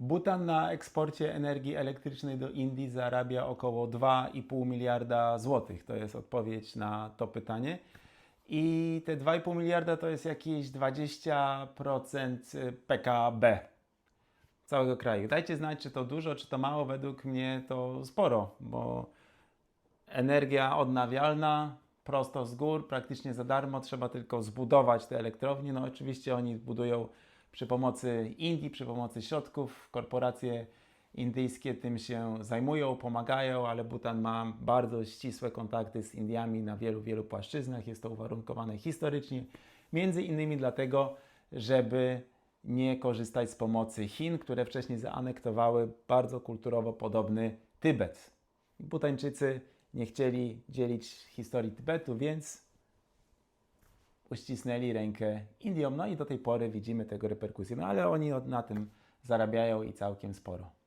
Butan na eksporcie energii elektrycznej do Indii zarabia około 2,5 miliarda złotych. To jest odpowiedź na to pytanie. I te 2,5 miliarda to jest jakieś 20% PKB całego kraju. Dajcie znać, czy to dużo, czy to mało. Według mnie to sporo, bo energia odnawialna prosto z gór, praktycznie za darmo, trzeba tylko zbudować te elektrownie. No oczywiście oni budują przy pomocy Indii, przy pomocy środków. Korporacje indyjskie tym się zajmują, pomagają, ale Bhutan ma bardzo ścisłe kontakty z Indiami na wielu, wielu płaszczyznach. Jest to uwarunkowane historycznie, między innymi dlatego, żeby nie korzystać z pomocy Chin, które wcześniej zaanektowały bardzo kulturowo podobny Tybet. Butańczycy nie chcieli dzielić historii Tybetu, więc uścisnęli rękę Indiom. No i do tej pory widzimy tego reperkusje. No ale oni na tym zarabiają i całkiem sporo.